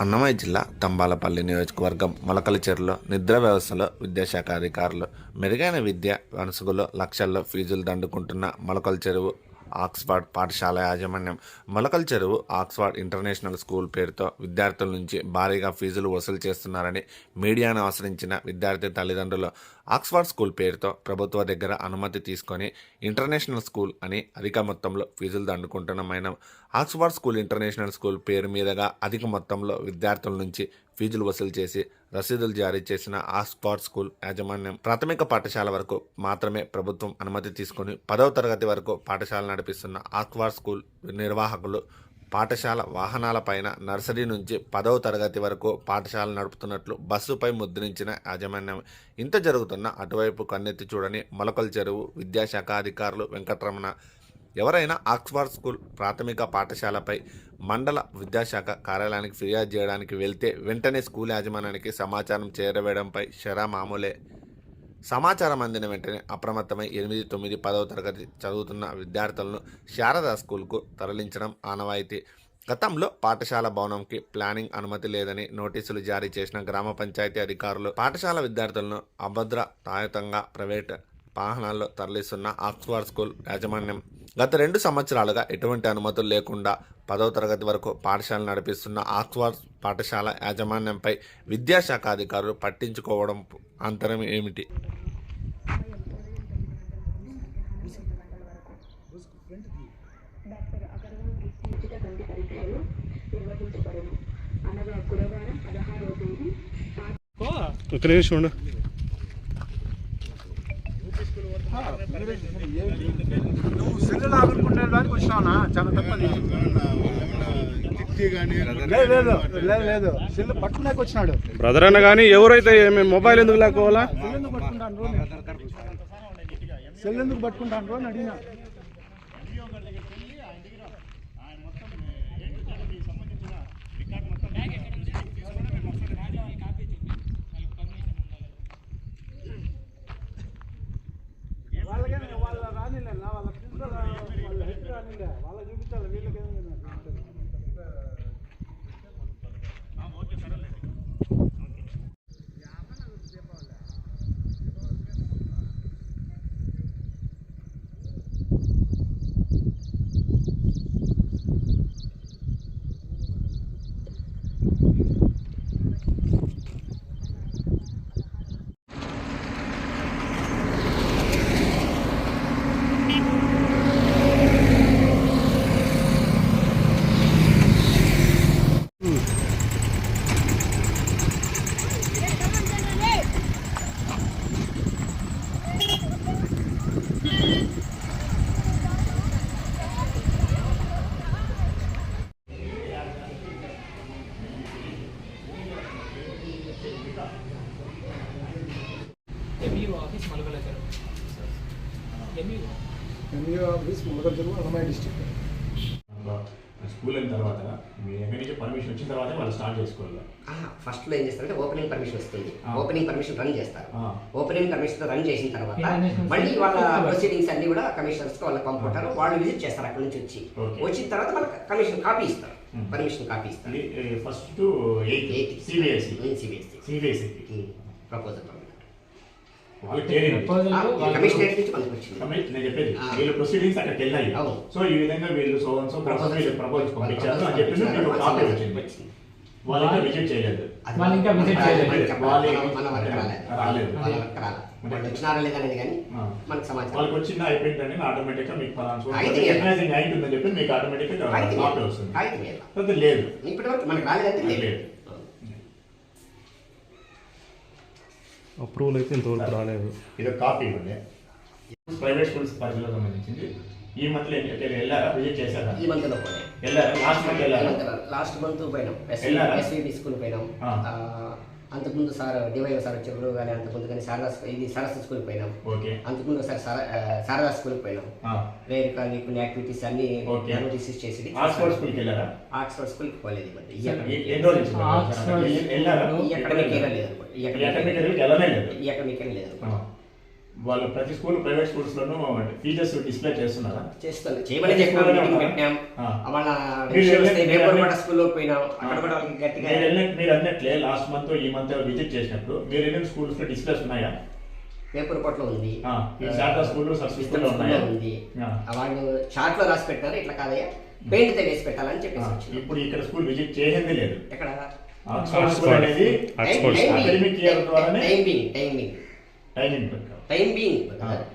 అన్నమయ్య జిల్లా తంబాలపల్లి నియోజకవర్గం మొలకలచెరులో నిద్ర వ్యవస్థలో విద్యాశాఖ అధికారులు మెరుగైన విద్య వనసుగులో లక్షల్లో ఫీజులు దండుకుంటున్న మొలకల చెరువు ఆక్స్ఫర్డ్ పాఠశాల యాజమాన్యం. మొలకల చెరువు ఆక్స్ఫర్డ్ ఇంటర్నేషనల్ స్కూల్ పేరుతో విద్యార్థుల నుంచి భారీగా ఫీజులు వసూలు చేస్తున్నారని మీడియాను ఆశ్రయించిన విద్యార్థి తల్లిదండ్రులు ఆక్స్ఫర్డ్ స్కూల్ పేరుతో ప్రభుత్వ దగ్గర అనుమతి తీసుకొని ఇంటర్నేషనల్ స్కూల్ అని అధిక మొత్తంలో ఫీజులు దండుకుంటున్నమైన ఆక్స్ఫర్డ్ స్కూల్ ఇంటర్నేషనల్ స్కూల్ పేరు మీదుగా అధిక మొత్తంలో విద్యార్థుల నుంచి ఫీజులు వసూలు చేసి రసీదులు జారీ చేసిన ఆస్పాట్ స్కూల్ యాజమాన్యం ప్రాథమిక పాఠశాల వరకు మాత్రమే ప్రభుత్వం అనుమతి తీసుకొని పదవ తరగతి వరకు పాఠశాల నడిపిస్తున్న ఆస్పాట్ స్కూల్ నిర్వాహకులు పాఠశాల వాహనాలపైన నర్సరీ నుంచి పదవ తరగతి వరకు పాఠశాల నడుపుతున్నట్లు బస్సుపై ముద్రించిన యాజమాన్యం. ఇంత జరుగుతున్న అటువైపు కన్నెత్తి చూడని మొలకల చెరువు విద్యాశాఖ అధికారులు వెంకటరమణ ఎవరైనా ఆక్స్ఫర్డ్ స్కూల్ ప్రాథమిక పాఠశాలపై మండల విద్యాశాఖ కార్యాలయానికి ఫిర్యాదు చేయడానికి వెళ్తే వెంటనే స్కూల్ యాజమాన్యానికి సమాచారం చేరవేయడంపై షరా మామూలే. సమాచారం అందిన వెంటనే అప్రమత్తమై ఎనిమిది తొమ్మిది పదవ తరగతి చదువుతున్న విద్యార్థులను శారదా స్కూల్కు తరలించడం ఆనవాయితీ. గతంలో పాఠశాల భవనంకి ప్లానింగ్ అనుమతి లేదని నోటీసులు జారీ చేసిన గ్రామ పంచాయతీ అధికారులు పాఠశాల విద్యార్థులను అభద్ర తాయుతంగా ప్రైవేట్ వాహనాల్లో తరలిస్తున్న ఆక్స్ఫర్డ్ స్కూల్ యాజమాన్యం గత రెండు సంవత్సరాలుగా ఎటువంటి అనుమతులు లేకుండా పదవ తరగతి వరకు పాఠశాల నడిపిస్తున్న ఆక్స్ఫర్డ్ పాఠశాల యాజమాన్యంపై విద్యాశాఖ అధికారులు పట్టించుకోవడం అంతరం ఏమిటి? డాక్టర్ అగర్వాల్ నువ్వు సెల్ ఆడుకుంటే దానికి వచ్చినావునా చాలా తప్పది లేదు లేదు లేదు సెల్లు పట్టుకున్నాక వచ్చినాడు బ్రదర్ అన్న కానీ ఎవరైతే ఏమి మొబైల్ ఎందుకు లేకపోవాలా? సెల్ ఎందుకు పట్టుకుంటాను సెల్ ఎందుకు పట్టుకుంటాను అని అడిగినా వాళ్ళకే ఎంఈఓ ఆఫీస్ ములకల్ చెరువు అన్నమయ్య డిస్ట్రిక్ట్ స్కూల్ అయిన తర్వాత మీ ఎక్కడి నుంచి పర్మిషన్ వచ్చిన తర్వాత వాళ్ళు స్టార్ట్ చేసుకోవాలి. ఫస్ట్లో ఏం చేస్తారంటే ఓపెనింగ్ పర్మిషన్ వస్తుంది. ఓపెనింగ్ పర్మిషన్ రన్ చేస్తారు. ఓపెనింగ్ పర్మిషన్ రన్ చేసిన తర్వాత మళ్ళీ వాళ్ళ. ప్రొసీడింగ్స్ అన్ని కూడా కమిషనర్స్కి వాళ్ళకి పంపుతారు. వాళ్ళు విజిట్ చేస్తారు అక్కడ నుంచి వచ్చి. వచ్చిన తర్వాత మనకు కమిషన్ కాపీ ఇస్తారు. పర్మిషన్ కాపీ ఇస్తారు. First to eighth CBSE CBSE సిబిఎస్ఈకి proposal వాళ్ళకి చేరింది కమిషనరేట్ నుంచి మనకు వచ్చింది కమిట్ నేను చెప్పేది. వీళ్ళ ప్రొసీడింగ్స్ అక్కడికి వెళ్ళాయి. సో ఈ విధంగా వీళ్ళు సో సో వీళ్ళు ప్రపోజ్ పంపించారు అని చెప్పి. మీకు కాపీ వచ్చింది వచ్చింది. వాళ్ళు ఇంకా విజిట్ చేయలేదు వాళ్ళు ఇంకా చేయలేదు. వాళ్ళు రాలేదు. వాళ్ళ. వాళ్ళు కానీ. మనకు సమాచారం వాళ్ళకి వచ్చింది అయిపోయిందని ఆటోమేటిక్గా మీకు ఫలానా అయితే రికగ్నైజింగ్ అయిందని చెప్పి మీకు ఆటోమేటిక్గా కాగితం కాపీ లేదు. వస్తుంది లేదు. అయితే లేదు ఇప్పటి వరకు మనకు రాలేదంటే లేదు లేదు. అప్రూవల్ అయితే ఇంతవరకు రాలేదు. ఇది ఒక కాపీ ఇవ్వండి. ప్రైవేట్ స్కూల్స్ పరిధిలో సంబంధించింది. ఈ మంత్ వెళ్ళారా? విజిట్ చేశారా? ఈ మంత్లో వెళ్ళారా? లాస్ట్ మంత్ వెళ్ళారా? లాస్ట్ మంత్ పోయినాం? ఎస్వీబీ స్కూల్ పోయినాం. అంతకుముందు సార్ డివై సార్ వచ్చేప్పుడు కానీ అంతకుముందు కానీ శారదా ఇది సరస్వతి స్కూల్కి పోయినాం. ఓకే. అంతకుముందు ఒకసారి శారదా స్కూల్కి పోయినాం. ఆ. వేరే కానీ కొన్ని యాక్టివిటీస్ అన్ని. నోటీసెస్ చేసి ఆక్స్ఫర్డ్ స్కూల్కి వెళ్ళారా? ఆక్స్ఫర్డ్ స్కూల్కి పోలేదు ఈ అకాడమిక్ అకాడమిక్ ఇయర్ లేదు. ఈ ఈ అకాడమిక్ లేదు. ఇయర్. వాళ్ళు ప్రతి స్కూల్ ప్రైవేట్ స్కూల్స్ లోనూ ఫీచర్స్ డిస్ప్లే చేస్తున్నారా. చేస్తాను చేయమని వెళ్ళి- వేపూర్పేట స్కూల్లో పోయినాం. అక్కడ కూడా వాళ్ళకి గట్టిగా మీరు అన్నట్లే లాస్ట్ మంత్ ఈ మంత్ విజిట్ చేసినప్పుడు మీరు వెళ్ళిన స్కూల్స్లో డిస్ప్లేస్ ఉన్నాయా? ఉంది. స్కూల్లో ఉన్నాయా? ఉంది. ఆ. వాళ్ళు చార్ట్లో రాసి పెట్టారు. ఇట్లా కాదయ్యా. పెయింట్తో వేసి పెట్టాలని చెప్పేసి. ఇప్పుడు ఇక్కడ స్కూల్ విజిట్ చేసింది లేదు. ఎక్కడ? ఆక్స్ఫర్డ్ స్కూల్ అనేది ఆక్స్ఫర్డ్ టైం టైం బీయింగ్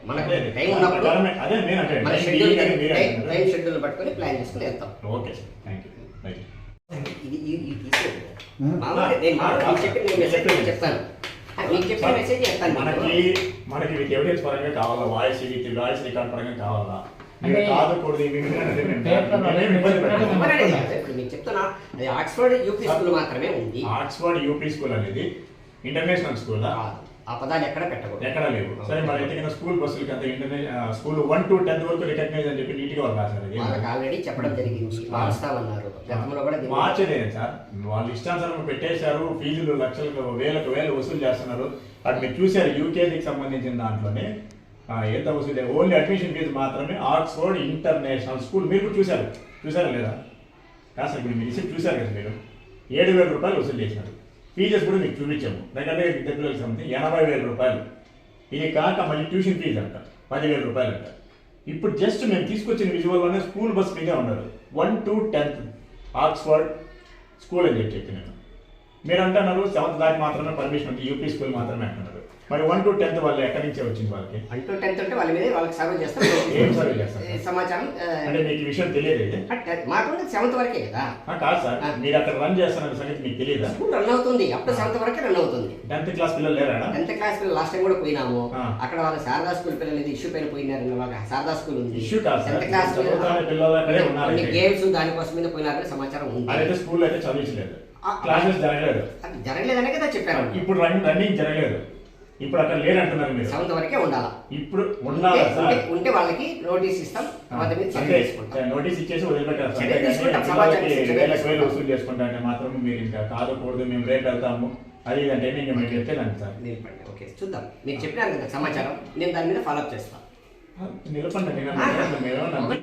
మనకు అదే, అదే. టైం ఉన్నప్పుడు ప్రకారమే, అదే నేను అంటే మన time షెడ్యూల్ being అని మీరే అంటున్నారు. టైం షెడ్యూల్ పట్టుకొని ప్లాన్ చేసుకుని వెళ్తాం. Okay sir thank you right ఇది నేను చెప్పిన మెసేజ్ చెప్తాను. మీకు చెప్పిన మెసేజ్ చెప్తాను మనకి. మనకి ఎవిడెన్స్ పరంగా కావాలా? వాయిస్ వాయిస్ రికార్డ్ పరంగా కావాలా? చెప్తున్నా ఆక్స్ఫర్డ్ యూపీ స్కూల్ మాత్రమే ఉంది. ఆక్స్ఫర్డ్ యూపీ స్కూల్ అనేది ఇంటర్నేషనల్ స్కూల్ కాదు. ఆ పదాలు ఎక్కడ పెట్టకూడదు. ఎక్కడా లేవు. సరే మరి అయితే స్కూల్ బస్సులకి అంత international school one to tenth వరకు రికగ్నైజ్ అని చెప్పి నీట్గా వాళ్ళు రాశారు. వాళ్ళకి ఆల్రెడీ చెప్పడం జరిగింది. మారుస్తామన్నారు. గతంలో కూడా మార్చలేదు సార్. వాళ్ళు ఇష్టానుసారం పెట్టేశారు. ఫీజులు లక్షలకు వేలకు వేలు వసూలు చేస్తున్నారు. అది మీరు చూశారు యూకేజీకి సంబంధించిన దాంట్లోనే. ఎంత వసూలు ఓన్లీ అడ్మిషన్ ఫీజు మాత్రమే ఆక్స్ఫోర్డ్ ఇంటర్నేషనల్ స్కూల్. మీరు కూడా చూశారు. చూసారా లేదా? కాదు సార్ మీరు రిసిప్ట్ చూశారు కదా మీరు. ఏడు వేల రూపాయలు వసూలు చేసినారు ఫీజెస్ కూడా మీకు చూపించాము. దగ్గర దగ్గర ఇద్దరు సంబంధించి ఎనభై వేల రూపాయలు. ఇది కాక మళ్ళీ ట్యూషన్ ఫీజు అంట. పదివేల రూపాయలు అంట. ఇప్పుడు జస్ట్ మేము తీసుకొచ్చిన విజువల్లోనే స్కూల్ బస్ మీదే ఉన్నారు one to tenth Oxford school అని చెప్పి చెప్పి నేను మీరు అంటున్నారు సెవెంత్ దాకా మాత్రమే పర్మిషన్ ఉంది యూపీ స్కూల్ మాత్రమే అంటున్నారు. మరి వన్ టు టెన్త్ వాళ్ళు ఎక్కడి నుంచే వచ్చింది వాళ్ళకి? అంటూ టెన్త్ ఉంటే వాళ్ళ మీద వాళ్ళకి సర్వ్ చేస్తాం ఏం సర్వ్ చేస్తారు? సమాచారం అంటే మీకు ఈ విషయం తెలియదు అంటే మాకు సెవెంత్ వరకే కదా. కాదు సార్. మీరు అక్కడ రన్ చేస్తున్న సంగతి మీకు తెలియదా? స్కూల్ రన్ అవుతుంది. అప్ టు సెవెంత్ వరకే రన్ అవుతుంది. టెన్త్ క్లాస్ పిల్లలు లేరా టెన్త్ క్లాస్ పిల్లలు లాస్ట్ టైం కూడా పోయినాము. అక్కడ వాళ్ళ శారదా స్కూల్ పిల్లలు ఇది ఇష్యూ పైన పోయినారు వాళ్ళ శారదా స్కూల్ ఉంది. ఇష్యూ కాదు టెన్త్ క్లాస్ పిల్లలు అయితే. గేమ్స్ దానికోసం మీద పోయినారని సమాచారం ఉంది. అదైతే స్కూల్లో అయితే చదివించలేదు. క్లాసెస్ జరగలేదు. అది జరగలేదనే కదా చెప్పారు ఇప్పుడు రన్ రన్నింగ్ జరగలేదు. ఇప్పుడు అక్కడ లేరంటున్నారు మీరు. సెవెంత్ వరకే ఉండాలా? ఇప్పుడు ఉండాలా సార్? ఉంటే- వాళ్ళకి నోటీస్ ఇస్తాం తర్వాత మీద చర్య తీసుకుంటాం. నోటీస్ ఇచ్చేసి వదిలిపెట్టారు. వసూలు చేసుకుంటా అంటే మాత్రం మీరు ఇంకా కాదు కూడదు మేము రేపు వెళ్తాము. అది అంటే నేను మీకు చెప్పేదాన్ని సార్. నిలపండి ఓకే చూద్దాం. మీరు చెప్పినారు కదా సమాచారం. నేను దాని మీద ఫాలో అప్ చేస్తాను నిలపండి